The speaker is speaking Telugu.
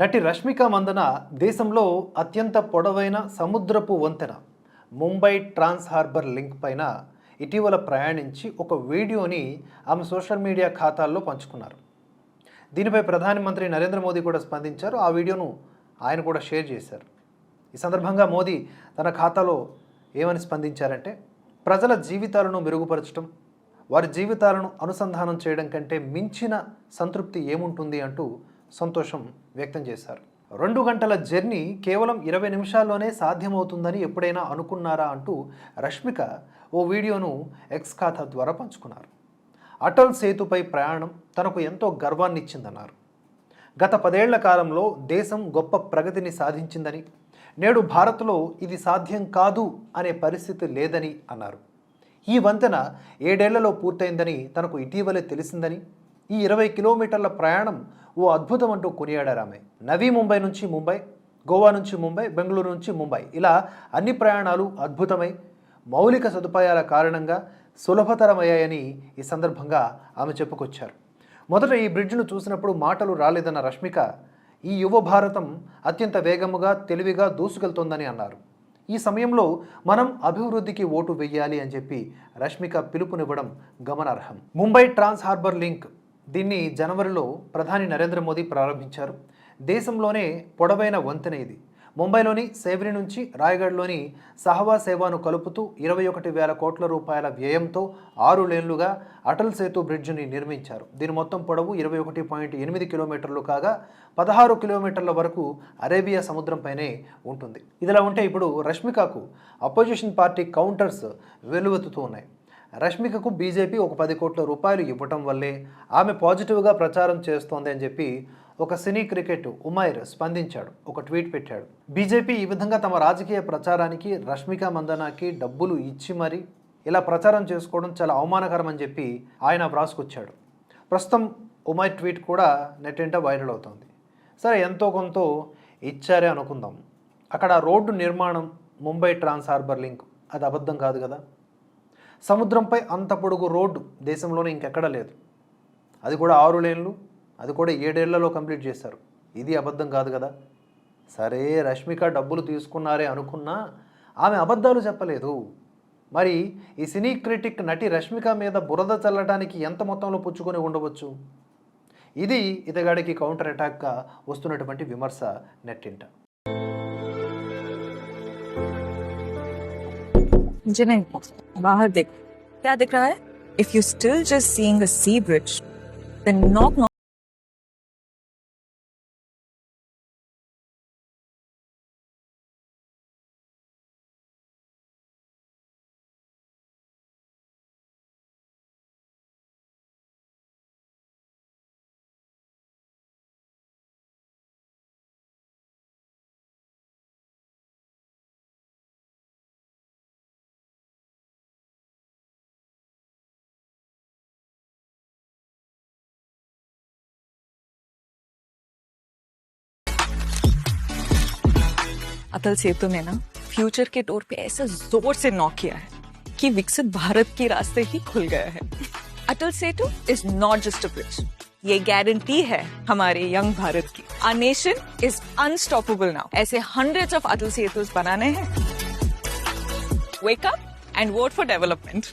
నటి రష్మిక మందన దేశంలో అత్యంత పొడవైన సముద్రపు వంతెన ముంబై ట్రాన్స్ హార్బర్ లింక్ పైన ఇటీవల ప్రయాణించి ఒక వీడియోని ఆమె సోషల్ మీడియా ఖాతాల్లో పంచుకున్నారు. దీనిపై ప్రధానమంత్రి నరేంద్ర మోదీ కూడా స్పందించారు. ఆ వీడియోను ఆయన కూడా షేర్ చేశారు. ఈ సందర్భంగా మోదీ తన ఖాతాలో ఏమని స్పందించారంటే ప్రజల జీవితాలను మెరుగుపరచడం వారి జీవితాలను అనుసంధానం చేయడం కంటే మించిన సంతృప్తి ఏముంటుంది అంటూ సంతోషం వ్యక్తం చేశారు. రెండు గంటల జర్నీ కేవలం ఇరవై నిమిషాల్లోనే సాధ్యమవుతుందని ఎప్పుడైనా అనుకున్నారా అంటూ రష్మిక ఓ వీడియోను ఎక్స్ ఖాతా ద్వారా పంచుకున్నారు. అటల్ సేతుపై ప్రయాణం తనకు ఎంతో గర్వాన్నిచ్చిందన్నారు. గత పదేళ్ళ కాలంలో దేశం గొప్ప ప్రగతిని సాధించిందని నేడు భారత్లో ఇది సాధ్యం కాదు అనే పరిస్థితి లేదని అన్నారు. ఈ వంతెన ఏడేళ్ళలో పూర్తయిందని తనకు ఇటీవలే తెలిసిందని ఈ ఇరవై కిలోమీటర్ల ప్రయాణం ఓ అద్భుతం అంటూ కొనియాడారు ఆమె. నవీ ముంబై నుంచి ముంబై గోవా నుంచి ముంబై బెంగళూరు నుంచి ముంబై. ఇలా అన్ని ప్రయాణాలు అద్భుతమై మౌలిక సదుపాయాల కారణంగా సులభతరమయ్యాయని ఈ సందర్భంగా ఆమె చెప్పుకొచ్చారు. మొదట ఈ బ్రిడ్జ్ను చూసినప్పుడు మాటలు రాలేదన్న రష్మిక ఈ యువ భారతం అత్యంత వేగముగా తెలివిగా దూసుకెళ్తోందని అన్నారు. ఈ సమయంలో మనం అభివృద్ధికి ఓటు వెయ్యాలి అని చెప్పి రష్మిక పిలుపునివ్వడం గమనార్హం. ముంబై ట్రాన్స్ హార్బర్ లింక్ దీన్ని జనవరిలో ప్రధాని నరేంద్ర మోదీ ప్రారంభించారు. దేశంలోనే పొడవైన వంతెన ఇది. ముంబైలోని సేవ్రి నుంచి రాయగఢ్లోని సహవా సేవాను కలుపుతూ ఇరవై ఒకటి వేల కోట్ల రూపాయల వ్యయంతో ఆరు లేన్లుగా అటల్ సేతు బ్రిడ్జ్ని నిర్మించారు. దీని మొత్తం పొడవు ఇరవై ఒకటి పాయింట్ ఎనిమిది కిలోమీటర్లు కాగా పదహారు కిలోమీటర్ల వరకు అరేబియా సముద్రంపైనే ఉంటుంది. ఇదిలా ఉంటే ఇప్పుడు రష్మికకు అపోజిషన్ పార్టీ కౌంటర్స్ వెలువెత్తుతూ ఉన్నాయి. రష్మికకు బీజేపీ ఒక పది కోట్ల రూపాయలు ఇవ్వటం వల్లే ఆమె పాజిటివ్గా ప్రచారం చేస్తోంది అని చెప్పి ఒక సినీ క్రికెట్ ఉమైర్ స్పందించాడు. ఒక ట్వీట్ పెట్టాడు. బీజేపీ ఈ విధంగా తమ రాజకీయ ప్రచారానికి రష్మిక మందనాకి డబ్బులు ఇచ్చి మరీ ఇలా ప్రచారం చేసుకోవడం చాలా అవమానకరం అని చెప్పి ఆయన వ్రాసుకొచ్చాడు. ప్రస్తుతం ఉమైర్ ట్వీట్ కూడా నెట్టింట వైరల్ అవుతోంది. సరే ఎంతో కొంత ఇచ్చారే అనుకుందాం. అక్కడ రోడ్డు నిర్మాణం ముంబై ట్రాన్స్ హార్బర్ లింక్. అది అబద్ధం కాదు కదా? సముద్రంపై అంత పొడుగు రోడ్డు దేశంలోనే ఇంకెక్కడా లేదు. అది కూడా ఆరు లేన్లు అది కూడా ఏడేళ్ళలో కంప్లీట్ చేశారు. ఇది అబద్ధం కాదు కదా? సరే రష్మిక డబ్బులు తీసుకున్నారే అనుకున్నా ఆమె అబద్ధాలు చెప్పలేదు. మరి ఈ సినీ క్రిటిక్ నటి రష్మిక మీద బురద చల్లడానికి ఎంత మొత్తంలో పుచ్చుకొని ఉండవచ్చు? ఇది ఇతగాడికి కౌంటర్ అటాక్గా వస్తున్నటువంటి విమర్శ నెట్టింట. मुझे नहीं बाहर देख क्या दिख रहा है if you still just seeing a sea bridge then knock Atal Setu ने ना फ्यूचर के डोर पे ऐसे ज़ोर से नॉक किया है कि विकसित भारत के रास्ते ही खुल गया है। Atal Setu is not just a bridge ये गारंटी है हमारे यंग भारत की। Our nation is unstoppable now ऐसे हंड्रेड ऑफ़ अटल सेतु बनाने हैं। Wake up and vote for development